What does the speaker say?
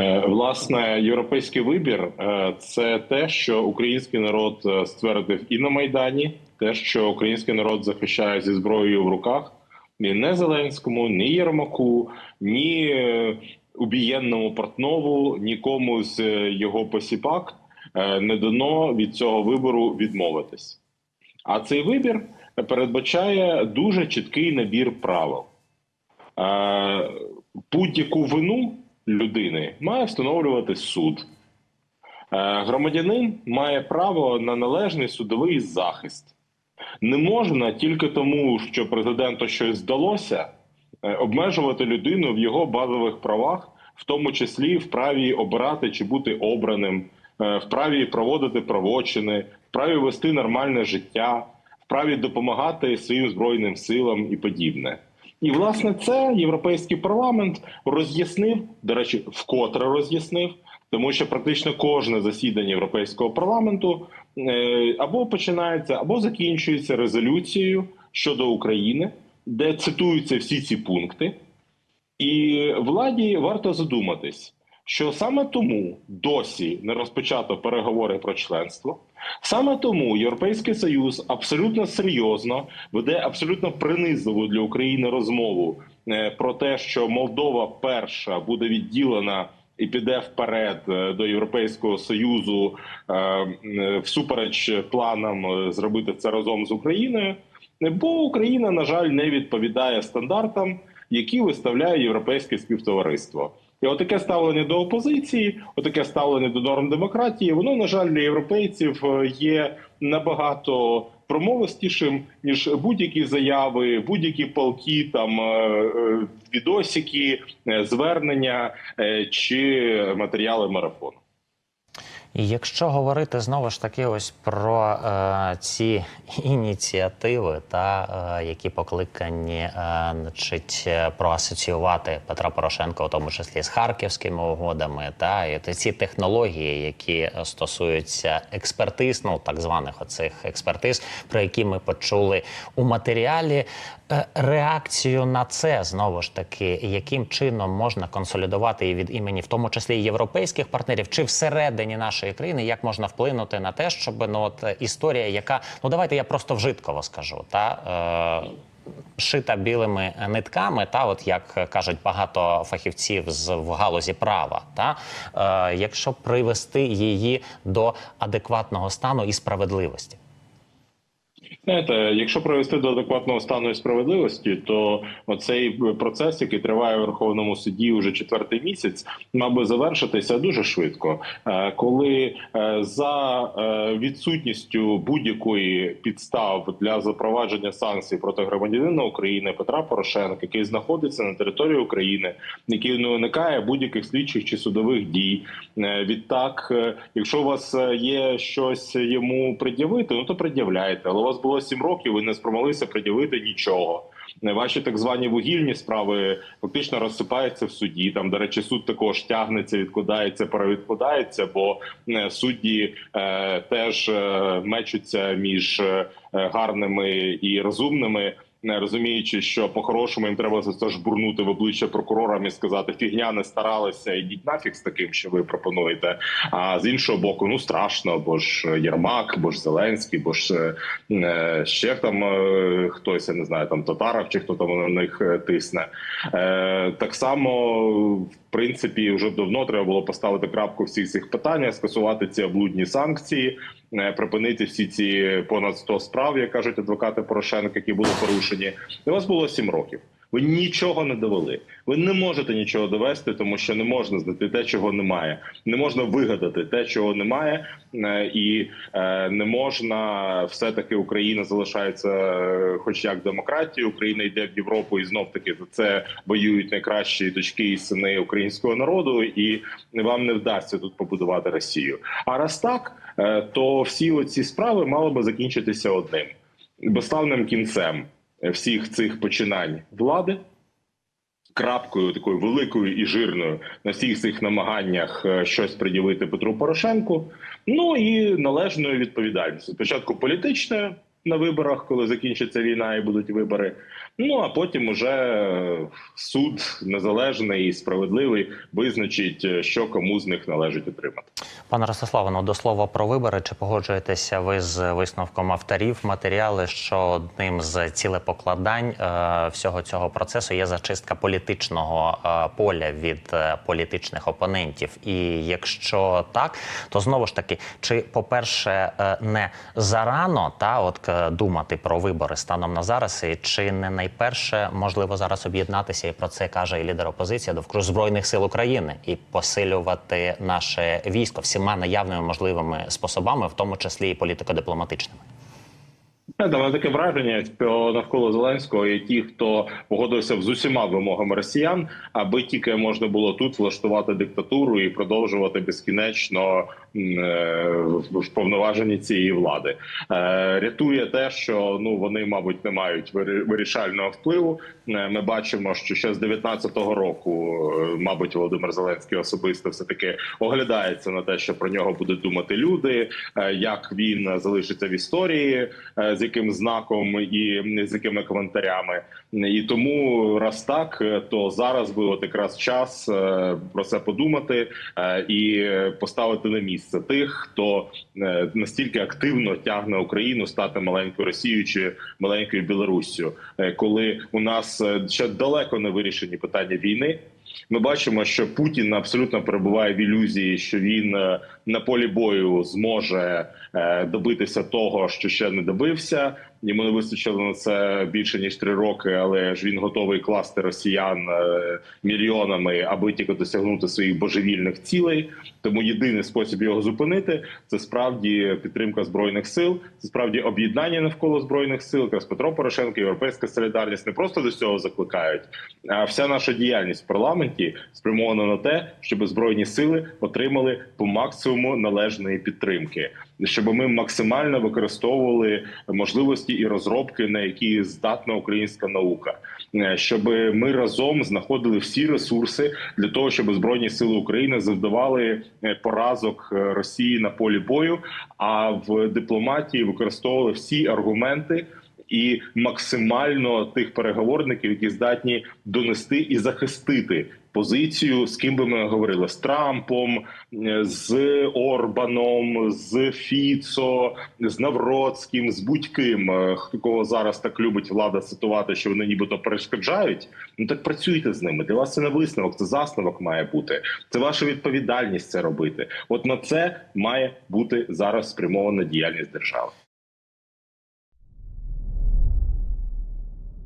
Е, Власне, європейський вибір е, це те, що український народ е, ствердив і на майдані, те, що український народ захищає зі зброєю в руках, і не Зеленському, ні Єрмаку, ні убієнному Портнову, нікому з його посіпак не дано від цього вибору відмовитись. А цей вибір передбачає дуже чіткий набір правил. Будь-яку вину людини має встановлювати суд. Е, Громадянин має право на належний судовий захист. Не можна тільки тому, що президенту щось здалося, е, обмежувати людину в його базових правах, в тому числі в праві обирати чи бути обраним, е, в праві проводити правочини, в праві вести нормальне життя, в праві допомагати своїм збройним силам і подібне. І власне це європейський парламент роз'яснив, до речі, вкотре роз'яснив, тому що практично кожне засідання європейського парламенту е, або починається, або закінчується резолюцією щодо України, де цитуються всі ці пункти. І владі варто задуматись, що саме тому досі не розпочато переговори про членство. Саме тому Європейський Союз абсолютно серйозно веде абсолютно принизливу для України розмову е, про те, що Молдова перша буде відділена і піде вперед е, до Європейського союзу е, всупереч планам зробити це разом з Україною. Бо Україна, на жаль, не відповідає стандартам, які виставляє європейське співтовариство. І отаке ставлення до опозиції, отаке ставлення до норм демократії, воно на жаль для європейців е, є набагато промовистішим ніж будь-які заяви, будь-які полки, там е, е, відосики, звернення чи матеріали марафону. Якщо говорити знову ж таки ось про е, ці ініціативи, та е, які покликані е, значить, е, проасоціювати Петра Порошенка, у тому числі з харківськими угодами, та і ці технології, які е, стосуються експертиз, ну так званих оцих експертиз, про які ми почули у матеріалі. Е, Реакцію на це знову ж таки, яким чином можна консолідувати і від імені, в тому числі європейських партнерів, чи всередині нашої країни, як можна вплинути на те, щоб ну от е, історія, яка ну давайте я просто вжитково скажу, та е, шита білими нитками, та от як кажуть багато фахівців з в галузі права, та е, якщо привести її до адекватного стану і справедливості. Знаєте, якщо провести до адекватного стану і справедливості, то оцей процес, який триває в Верховному суді уже четвертий місяць, мав би завершитися дуже швидко, Е, коли е, за е, відсутністю будь-якої підстав для запровадження санкцій проти громадянина України Петра Порошенка, який знаходиться на території України, який не уникає будь-яких слідчих чи судових дій. Відтак, якщо у вас є щось йому пред'явити, ну то пред'являйте. Але у вас було сім років, ви не спромоглися пред'явити нічого. Е, Ваші так звані вугільні справи фактично розсипаються в суді. Там, до речі, суд також тягнеться, відкладається, перевідкладається, бо е, судді е, теж е, мечуться між гарними і розумними. Не розуміючи, що по-хорошому їм треба за це ж бурнути в обличчя прокурорам і сказати, фігня не старалися, ідіть нафіг з таким, що ви пропонуєте. А з іншого боку, ну страшно, бо ж Єрмак, бо ж Зеленський, бо ж е, ще там е, хтось, я не знаю, там Татаров чи хто там на них е, тисне. Е, так само, в принципі, вже давно треба було поставити крапку всіх цих питаннях, скасувати ці облудні санкції, припинити всі ці понад 100 справ, як кажуть адвокати Порошенка, які були порушені. У вас було 7 років. Ви нічого не довели. Ви не можете нічого довести, тому що не можна знайти те, чого немає. Не можна вигадати те, чого немає, Е, і е, не можна все таки Україна залишається, е, хоч як демократією. Україна йде в Європу, і знов таки за це воюють найкращі дочки і сини українського народу, і вам не вдасться тут побудувати Росію. А раз так, е, то всі оці справи мали би закінчитися одним безславним кінцем всіх цих починань влади. Крапкою такою великою і жирною на всіх цих намаганнях е, щось приділити Петру Порошенку. Ну і належною відповідальністю. Спочатку політичною, на виборах, коли закінчиться війна і будуть вибори. Ну а потім уже суд незалежний і справедливий визначить, е, що кому з них належить отримати. Пане Ростиславе, ну до слова про вибори. Чи погоджуєтеся ви з висновком авторів матеріали, що одним з цілепокладань е, всього цього процесу є зачистка політичного е, поля від е, політичних опонентів? І якщо так, то знову ж таки, чи по-перше, е, не зарано та от думати про вибори станом на зараз, і чи не найперше можливо зараз об'єднатися, і про це каже і лідер опозиції довкруж збройних сил України. І посилювати наше військо всіма наявними можливими способами, в тому числі і політико-дипломатичними? Е, мене таке враження, що навколо Зеленського є ті, хто погодився з усіма вимогами росіян, аби тільки можна було тут влаштувати диктатуру і продовжувати безкінечно е, вповноважені цієї влади. Е, Рятує те, що ну вони, мабуть, не мають вирі- вирішального впливу. Е, Ми бачимо, що ще з 19-го року, мабуть, Володимир Зеленський особисто все таки оглядається на те, що про нього будуть думати люди, як він залишиться в історії, з яким знаком і з якими коментарями. І тому раз так, то зараз би от якраз час про це подумати і поставити на місце тих, хто е, настільки активно тягне Україну стати маленькою Росією чи маленькою Білоруссю, Е, коли у нас е, ще далеко не вирішені питання війни. Ми бачимо, що Путін абсолютно перебуває в ілюзії, що він на полі бою зможе добитися того, що ще не добився. Йому не вистачило на це більше ніж три роки, але ж він готовий класти росіян е, мільйонами, аби тільки досягнути своїх божевільних цілей. Тому єдиний спосіб його зупинити це справді підтримка збройних сил, це справді об'єднання навколо збройних сил. Якраз Петро Порошенко, Європейська солідарність не просто до цього закликають, а вся наша діяльність в парламенті спрямована на те, щоб збройні сили отримали по максимуму належної підтримки, щоб ми максимально використовували можливості і розробки, на які здатна українська наука, Е, щоб ми разом знаходили всі ресурси для того, щоб збройні сили України завдавали е, поразок е, Росії на полі бою, а в дипломатії використовували всі аргументи. І максимально тих переговорників, які здатні донести і захистити позицію, з ким би ми говорили з Трампом, е, з Орбаном, з Фіцо, з Навроцьким, з будь-ким, е, кого зараз так любить влада цитувати, що вони нібито перешкоджають. Ну так працюйте з ними. Для вас це не висновок, це засновок має бути. Це ваша відповідальність це робити. От на це має бути зараз спрямована діяльність держави.